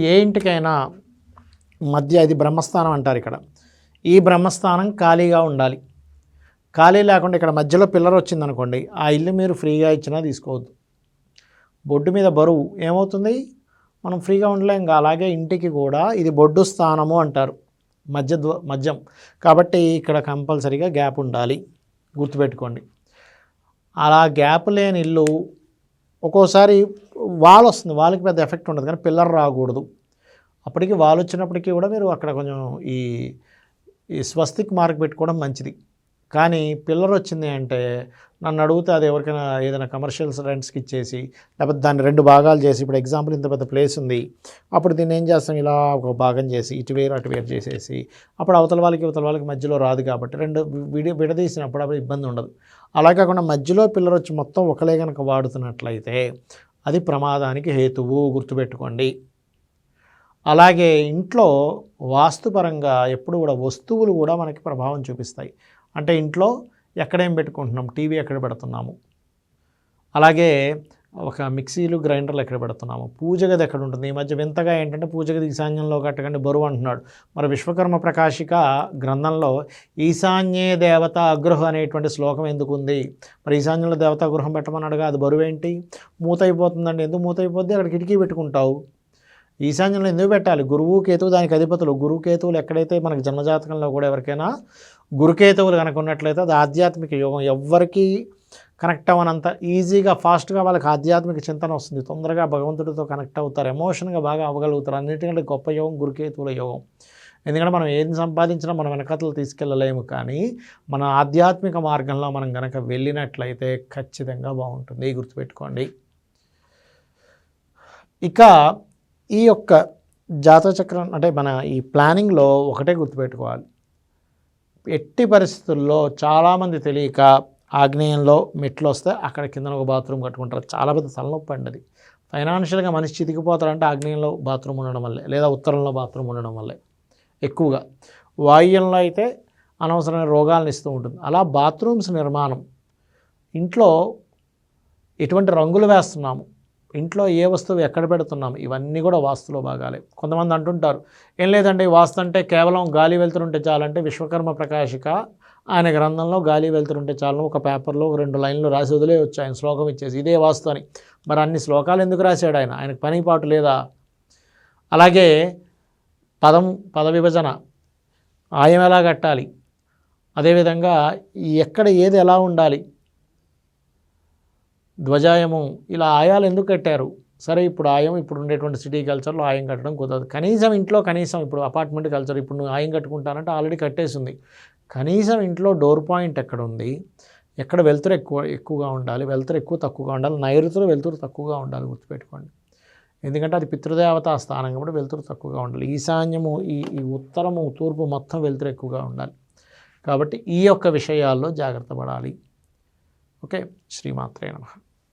ఏ ఇంటికైనా మధ్య ఇది బ్రహ్మస్థానం అంటారు ఇక్కడ. ఈ బ్రహ్మస్థానం ఖాళీగా ఉండాలి. ఖాళీ లేకుండా ఇక్కడ మధ్యలో పిల్లర్ వచ్చిందనుకోండి ఆ ఇల్లు మీరు ఫ్రీగా ఇచ్చినా తీసుకోవద్దు. బొడ్డు మీద బరువు ఏమవుతుంది? మనం ఫ్రీగా ఉండలేం అలాగే ఇంటికి కూడా ఇది బొడ్డు స్థానము అంటారు. మధ్య మధ్యం. కాబట్టి ఇక్కడ కంపల్సరీగా గ్యాప్ ఉండాలి. గుర్తుపెట్టుకోండి. అలా గ్యాప్ లేని ఇల్లు ఒక్కోసారి వాల్ వస్తుంది వాళ్ళకి పెద్ద ఎఫెక్ట్ ఉండదు కానీ పిల్లర్ రాకూడదు. అప్పటికి వాళ్ళు వచ్చినప్పటికీ కూడా మీరు అక్కడ కొంచెం ఈ ఈ స్వస్తిక్ మార్క్ పెట్టుకోవడం మంచిది. కానీ పిల్లర్ వచ్చింది అంటే నన్ను అడిగితే అది ఎవరికైనా ఏదైనా కమర్షియల్స్ రెంట్స్కి ఇచ్చేసి లేకపోతే దాన్ని రెండు భాగాలు చేసి ఇప్పుడు ఎగ్జాంపుల్ ఇంత పెద్ద ప్లేస్ ఉంది అప్పుడు దీన్ని ఏం చేస్తాం? ఇలా ఒక భాగం చేసి ఇటు వేరు అటు వేరు చేసేసి అప్పుడు అవతల వాళ్ళకి అవతల వాళ్ళకి మధ్యలో రాదు కాబట్టి రెండు విడి విడదీసినప్పుడు అప్పుడు ఇబ్బంది ఉండదు. అలా కాకుండా మధ్యలో పిల్లర్ వచ్చి మొత్తం ఒకలే కనుక వాడుతున్నట్లయితే అది ప్రమాదానికి హేతువు గుర్తుపెట్టుకోండి. అలాగే ఇంట్లో వాస్తుపరంగా ఎప్పుడు కూడా వస్తువులు కూడా మనకి ప్రభావం చూపిస్తాయి. అంటే ఇంట్లో ఎక్కడేం పెట్టుకుంటున్నాం? టీవీ ఎక్కడ పెడుతున్నాము? అలాగే ఒక మిక్సీలు గ్రైండర్లు ఎక్కడ పెడుతున్నాము? పూజ గది ఎక్కడ ఉంటుంది? ఈ మధ్య వింతగా ఏంటంటే పూజ గది ఈశాన్యంలో కట్టకండి బరువు అంటున్నాడు. మరి విశ్వకర్మ ప్రకాశిక గ్రంథంలో ఈశాన్యే దేవత అగ్రహం అనేటువంటి శ్లోకం ఎందుకు ఉంది? మరి ఈశాన్యంలో దేవత గృహం పెట్టమన్నాడుగా అది బరువు ఏంటి? మూత అయిపోతుందండి ఎందుకు మూత అయిపోద్ది అక్కడ కిటికీ పెట్టుకుంటావు. ఈశాన్యంలో ఎందుకు పెట్టాలి? గురువు కేతువు దానికి అధిపతులు. గురువు కేతువులు ఎక్కడైతే మనకి జన్మజాతకంలో కూడా ఎవరికైనా గురుకేతువులు కనుక ఉన్నట్లయితే అది ఆధ్యాత్మిక యోగం. ఎవ్వరికీ కనెక్ట్ అవ్వనంత ఈజీగా ఫాస్ట్గా వాళ్ళకి ఆధ్యాత్మిక చింతన వస్తుంది. తొందరగా భగవంతుడితో కనెక్ట్ అవుతారు. ఎమోషన్గా బాగా అవ్వగలుగుతారు. అన్నిటికంటే గొప్ప యోగం గురుకేతువుల యోగం. ఎందుకంటే మనం ఏం సంపాదించినా మనం వెనకతలు తీసుకెళ్ళలేము. కానీ మన ఆధ్యాత్మిక మార్గంలో మనం కనుక వెళ్ళినట్లయితే ఖచ్చితంగా బాగుంటుంది. గుర్తుపెట్టుకోండి. ఇక ఈ యొక్క జాతకచక్రం అంటే మన ఈ ప్లానింగ్లో ఒకటే గుర్తుపెట్టుకోవాలి. ఎట్టి పరిస్థితుల్లో చాలామంది తెలియక ఆగ్నేయంలో మెట్లు వస్తే అక్కడ కింద ఒక బాత్రూమ్ కట్టుకుంటారు. చాలా పెద్ద తలనొప్పి అండి అది. ఫైనాన్షియల్గా మనిషి చితికిపోతారంటే ఆగ్నేయంలో బాత్రూమ్ ఉండడం వల్లే లేదా ఉత్తరంలో బాత్రూమ్ ఉండడం వల్లే ఎక్కువగా. వాయువ్యంలో అయితే అనవసరమైన రోగాలను ఇస్తూ ఉంటుంది. అలా బాత్రూమ్స్ నిర్మాణం. ఇంట్లో ఎటువంటి రంగులు వేస్తున్నాము ఇంట్లో ఏ వస్తువు ఎక్కడ పెడుతున్నాము ఇవన్నీ కూడా వాస్తులో భాగాలే. కొంతమంది అంటుంటారు ఏం లేదండి వాస్తు అంటే కేవలం గాలి వెళ్తుంటే చాలంటే విశ్వకర్మ ప్రకాశిక ఆయన గ్రంథంలో గాలి వెళ్తుంటే చాలు ఒక పేపర్లో ఒక రెండు లైన్లు రాసి వదిలేయచ్చు ఆయన శ్లోకం ఇచ్చేసి ఇదే వాస్తు అని మరి అన్ని శ్లోకాలు ఎందుకు రాశాడు ఆయన? ఆయనకు పని పాటు లేదా? అలాగే పదం పద విభజన ఆయం ఎలా కట్టాలి? అదేవిధంగా ఎక్కడ ఏది ఎలా ఉండాలి? ధ్వజాయము ఇలా ఆయాలు ఎందుకు కట్టారు? సరే ఇప్పుడు ఆయం ఇప్పుడు ఉండేటువంటి సిటీ కల్చర్లో ఆయం కట్టడం కుదరదు. కనీసం ఇంట్లో కనీసం ఇప్పుడు అపార్ట్మెంట్ కల్చర్ ఇప్పుడు నువ్వు ఆయం కట్టుకుంటానంటే ఆల్రెడీ కట్టేసింది. కనీసం ఇంట్లో డోర్ పాయింట్ ఎక్కడ ఉంది ఎక్కడ వెళ్తురు ఎక్కువ ఎక్కువగా ఉండాలి? వెళ్తురు ఎక్కువ తక్కువగా ఉండాలి? నైరుతులు వెళ్తురు తక్కువగా ఉండాలి గుర్తుపెట్టుకోండి. ఎందుకంటే అది పితృదేవత స్థానం కాబట్టి వెళ్తురు తక్కువగా ఉండాలి. ఈశాన్యము ఈ ఈ ఉత్తరము తూర్పు మొత్తం వెలుతురు ఎక్కువగా ఉండాలి. కాబట్టి ఈ యొక్క విషయాల్లో జాగ్రత్త పడాలి. ఓకే? శ్రీమాత్రే నమ.